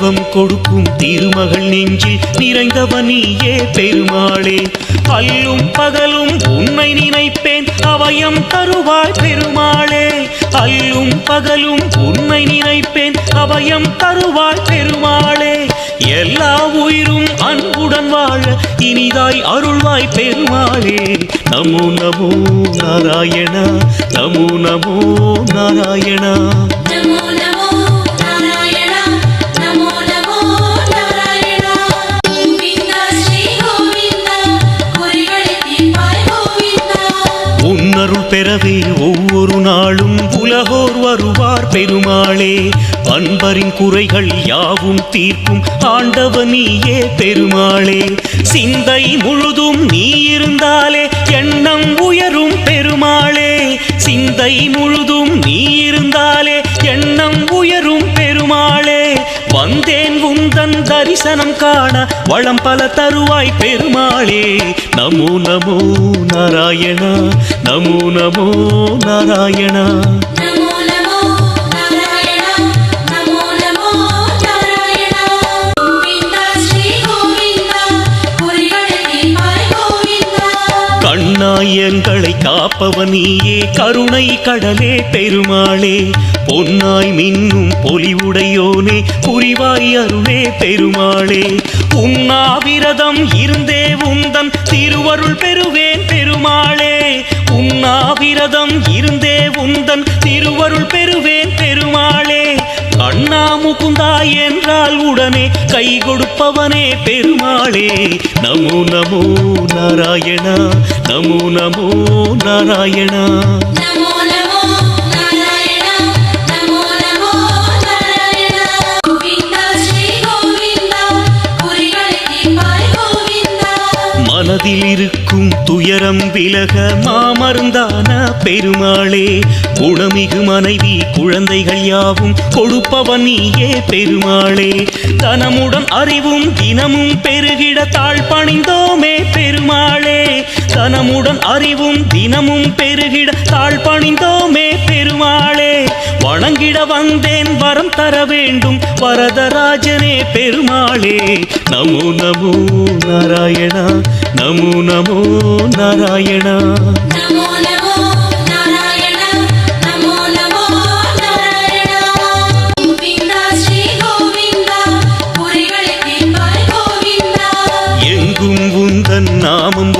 தெய்வம் கொடுக்கும் திருமகள் நெஞ்சில் நிறைந்தவன் நீயே பெருமாளே. அல்லும் பகலும் உன்னை நினைப்பேன் அவயம் தருவாய் பெருமாளே. அல்லும் பகலும் உன்னை நினைப்பேன் அவயம் தருவாய் பெருமாளே. எல்லா உயிரும் அன்புடன் வாழ இனிதாய் அருள்வாய் பெருமாளே. நமோ நமோ நாராயணா நமோ நமோ நாராயணா. பெருமாளே அன்பரின் குறைகள் யாவும் தீர்க்கும் ஆண்டவனியே பெருமாளே. சிந்தை முழுதும் நீ இருந்தாலே எண்ணம் உயரும் பெருமாளே. சிந்தை முழுதும் நீ இருந்தாலே எண்ணம் உயரும் பெருமாளே. வந்தேன் உந்தன் தரிசனம் காண வளம் பல தருவாய் பெருமாளே. நமோ நமோ நாராயணா நமோ நமோ நாராயணா. காப்பவனியே கருணை கடலே பெருமாளே. பொன்னாய் மின்னும் பொலிவுடையோனே புரிவாய் அருளே பெருமாளே. உண்ணாவிரதம் இருந்தே உந்தன் திருவருள் பெறுவேன் பெருமாளே. உண்ணாவிரதம் இருந்தே உந்தன் திருவருள் பெறுவேன் அண்ணா முகுந்தா என்றால் உடனே கை கொடுப்பவனே பெருமாளே நமோ நமோ நாராயணா நமோ நமோ நாராயணா மனதில் இருக்கும் துயரம் விலக மாமருந்தான பெருமாளே. குணமிகு மனைவி குழந்தைகள் யாவும் கொடுப்பவன் நீயே பெருமாளே. தனமுடன் அறிவும் தினமும் பெருகிட தாழ் பணிந்தோமே பெருமாளே. தனமுடன் அறிவும் தினமும் பெருகிட தாழ் பணிந்தோமே வணங்கிட வந்தேன் வரம் தர வேண்டும். வரதராஜனே பெருமாளே. நமோ நமோ நாராயணா. நமோ நமோ நாராயணா.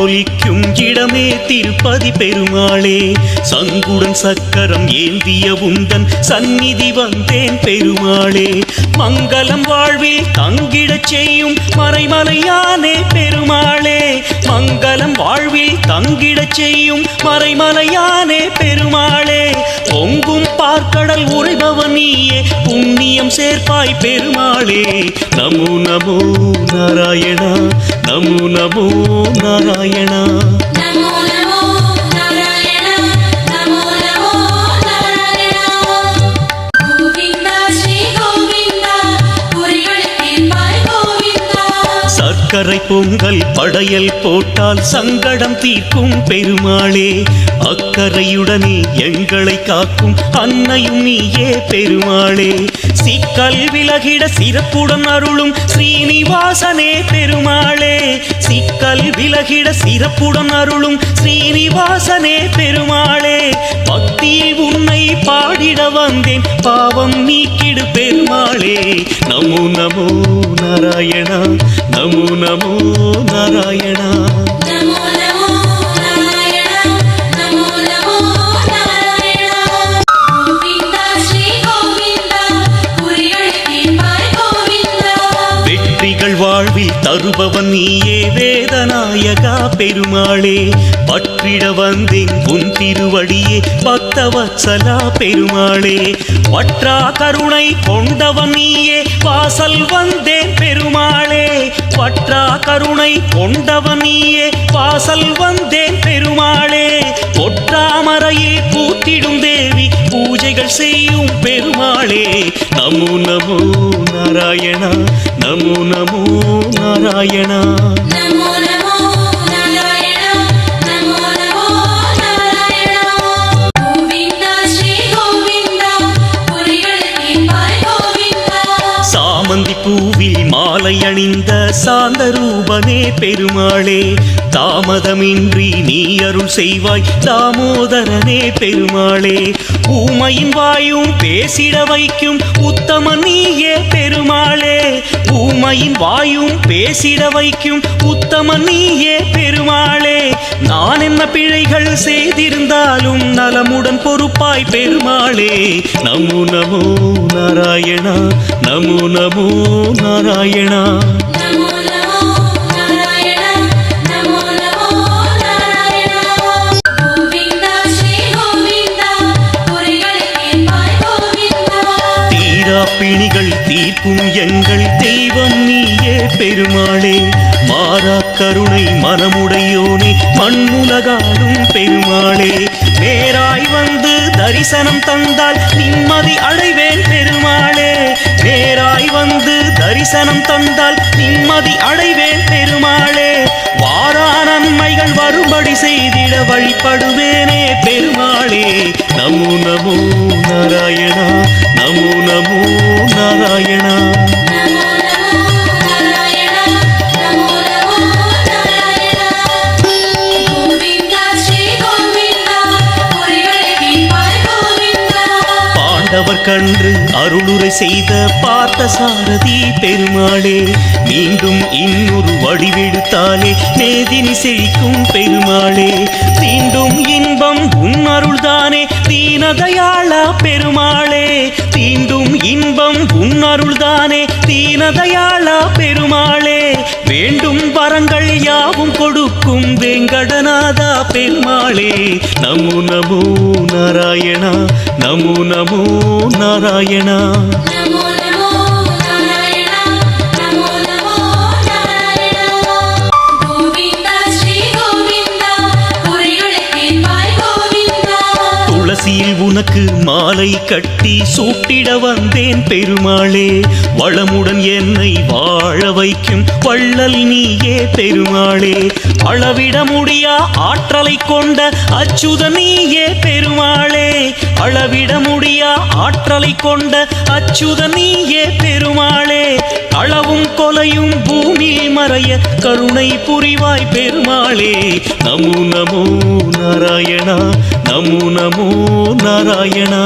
ஒலிக்கும் இடமே திருப்பதி பெருமாளே. சங்குடன் சக்கரம் ஏந்திய உந்தன் சந்நிதி வந்தேன் பெருமாளே. மங்களம் வாழ்வில் தங்கிடச் செய்யும் மறைமலையானே பெருமாளே. மங்களம் வாழ்வில் தங்கிடச் செய்யும் மறைமலையானே பெருமாளே. பார்க்கடல் உரைபவனியே புண்ணியம் சேர்ப்பாய் பெருமாளே. நமோ நமோ நாராயணா நமோ நமோ நாராயணா. சர்க்கரை பொங்கல் படையல் போட்டால் சங்கடம் தீர்க்கும் பெருமாளே. அக்கறையுடனே எங்களை காக்கும் அன்னையும் நீயே பெருமாளே. சிக்கல் விலகிட சிறப்புடன் அருளும் ஸ்ரீனிவாசனே பெருமாளே. சிக்கல் விலகிட சிறப்புடன் அருளும் ஸ்ரீனிவாசனே பெருமாளே. பக்தியில் உன்னை பாட பாடிட வந்தேன். பாவம் நீக்கிடு பெருமாளே. நமோ நமோ நாராயணா. நமோ நமோ நாராயணா. தருபவன் நீயே வேதநாயகா பெருமாளே. பற்றிட வந்தேன் உன் திருவடியே பக்தவத்சலா பெருமாளே. வற்றா கருணை கொண்டவன் நீயே வாசல் வந்தேன் பெருமாளே. வற்றா கருணை கொண்டவன் நீயே வாசல் வந்தேன் பெருமாளே. ஒற்றாமரையில் பூத்திடும் தேவி பூஜைகள் செய்யும் பெருமாளே. நமோ நமோ நாராயணா நமோ நமோ நாராயணா. சாமந்தி பூவில் மாலை அணிந்த சாந்த ரூபனே பெருமாளே தாமதமின்றி நீ அருள் செய்வாய் தாமோதரனே பெருமாளே. ஊமையின் வாயும் பேசிட வைக்கும் உத்தம நீயே பெருமாளே. ஊமையின் வாயும் பேசிட வைக்கும் உத்தம நீயே பெருமாளே. நான் என்ன பிழைகள் செய்திருந்தாலும் நலமுடன் பொறுப்பாய் பெருமாளே. நமோ நமோ நாராயணா நமோ நமோ நாராயணா. தீர்க்கும் எங்கள் தெய்வம் நீயே பெருமாளே. மாறா கருணை மனமுடையோனே மண்ணுலகாடும் பெருமாளே. நேராய் வந்து தரிசனம் தந்தால் நிம்மதி அடைவேன் பெருமாளே. நேராய் வந்து தரிசனம் தந்தால் நிம்மதி அடைவேன் பெருமாளே. வாரா நன்மைகள் வரும்படி செய்திட வழிபடுவேனே பெருமாளே. நமோ நமோ நாராயணா நமோ நமோ நாராயணா. நமோ பாண்டவர் கன்று அருளுரை செய்த பார்த்த சாரதி பெருமாளே மீண்டும் இன்னொரு வடிவெடுத்தாலே நேதினி செழிக்கும் பெருமாளே. மீண்டும் இன்பம் உன் அருள்தானே தீனதயாளா பெருமாளே தீண்டும் இன்பம் உன்னருள்தானே. அருள்தானே பெருமாளே வேண்டும் வரங்கள் யாவும் கொடுக்கும் வெங்கடநாதா பெருமாளே. நமோ நமோ நாராயணா நமோ நமோ நாராயணா. உனக்கு மாலை கட்டி சூட்டிட வந்தேன் பெருமாளே. வளமுடன் என்னை வாழ வைக்கும் வள்ளல் நீயே பெருமாளே. அளவிட முடியா ஆற்றலை கொண்ட அச்சுத நீயே பெருமாளே. அளவிட முடியா ஆற்றலை கொண்ட அச்சுத நீயே பெருமாளே. அளவும் கொலையும் பூமியில் மறைய கருணை புரிவாய் பெருமாளே. நமோ நமோ நாராயணா நமோ நமோ நாராயணா.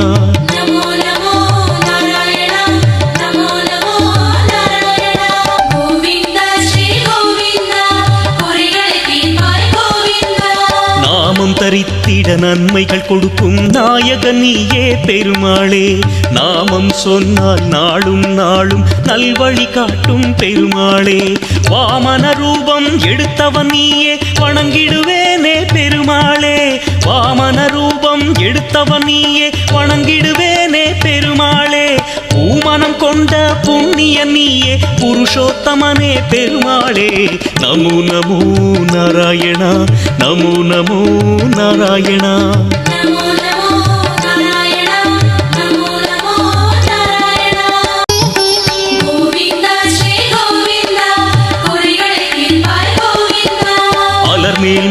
நன்மைகள் கொடுக்கும் நாயகன் நீயே பெருமாளே. நாமம் சொன்னால் நாளும் நாளும் நல்வழி காட்டும் பெருமாளே. வாமன ரூபம் எடுத்தவன் நீயே வணங்கிடுவேனே பெருமாளே. வாமன ரூபம் எடுத்தவன் நீயே வணங்கிடுவே கொண்ட புண்ணிய நீயே புருஷோத்தமனே பெருமாளே. நமோ நமோ நாராயணா நமோ நமோ நாராயணா.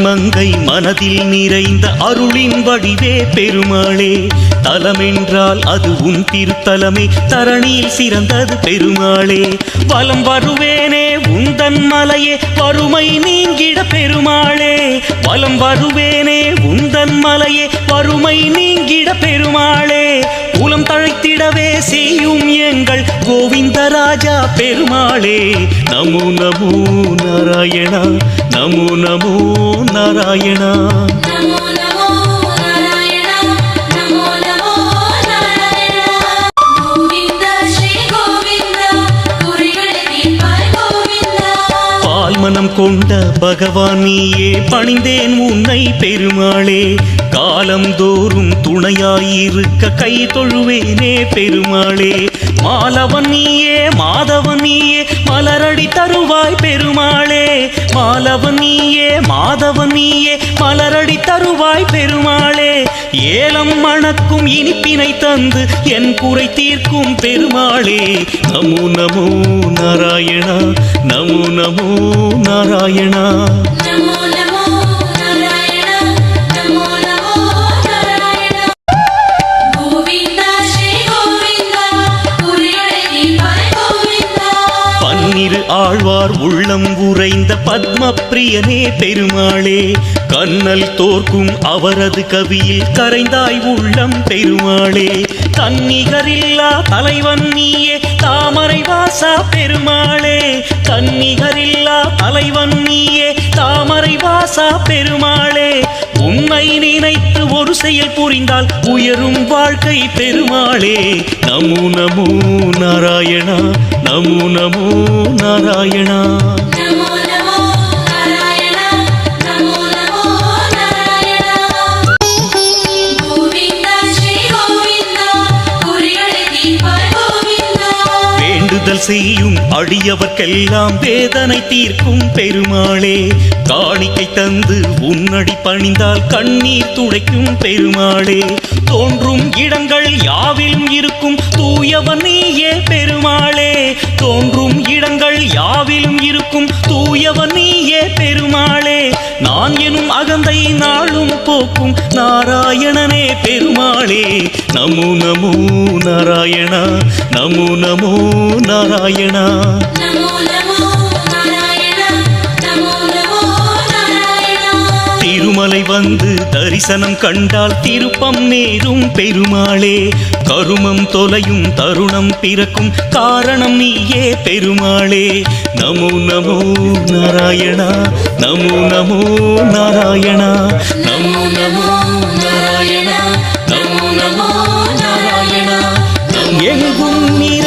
மங்கை மனதில் நிறைந்த அருளின் வடிவே பெருமாளே. தலமென்றால் அது உன் திருத்தலமே. தரணியில் சிறந்தது பெருமாளே. வலம் வருவேனே உந்தன் மலையே. வறுமை நீங்கிட பெருமாளே. வலம் வருவேனே உந்தன் மலையே. வறுமை நீங்கிட பெருமாளே. எங்கள் கோவிந்தராஜா பெருமாளே நமோ நமோ நாராயணா நமோ நமோ நாராயணா. கோவிந்தா கோவிந்தா கோவிந்தா. பால்மனம் கொண்ட பகவான் நீயே பணிந்தேன் உன்னை பெருமாளே. காலம் தோறும் துணையாயிருக்க கை தொழுவேனே பெருமாளே. மாலவன் நீயே மாதவன் நீயே மலரடி தருவாய் பெருமாளே. மாலவன் நீயே மாதவன் நீயே மலரடி தருவாய் பெருமாளே. ஏலம் மணக்கும் இனிப்பினை தந்து என் குறை தீர்க்கும் பெருமாளே. நமோ நமோ நாராயணா நமோ நமோ நாராயணா. திரு ஆழ்வார் உள்ளம் உறைந்த பத்ம பிரியனே பெருமாளே. கண்ணல் தோற்கும் அவரது கவியில் கரைந்தாய் உள்ளம் பெருமாளே. தன்னிகரில்லா தலைவன் நீயே தாமரை வாசா பெருமாளே. தன்னிகரில்லா தலைவன் நீயே தாமரை வாசா பெருமாளே. உன்னை நினைத்து ஒரு செயல் புரிந்தால் உயரும் வாழ்க்கை பெருமாளே. நமோ நமோ நாராயணா நமோ நமோ நாராயணா. வேண்டுதல் செய்யும் அடியவர்க்கெல்லாம் வேதனை தீர்க்கும் பெருமாளே. காணிக்கை தந்து உன்னடி பணிந்தால் கண்ணீர் துடைக்கும் பெருமாளே. தோன்றும் இடங்கள் யாவிலும் இருக்கும் தூயவன் நீயே பெருமாளே. தோன்றும் இடங்கள் யாவிலும் இருக்கும் தூயவன் நீயே பெருமாளே. நான் எனும் அகந்தை நாளும் போக்கும். நாராயணனே பெருமாளே நமோ நமோ நாராயணா நமோ நமோ நாராயணா. வந்து தரிசனம் கண்டால் திருப்பம் நேரும் பெருமாளே. கருமம் தொலையும் தருணம் பிறக்கும் காரணம் நீயே பெருமாளே. நமோ நமோ நாராயணா நமோ நமோ நாராயணா. நமோ நமோ நாராயணா நமோ நமோ நாராயணா. எங்கும் நீ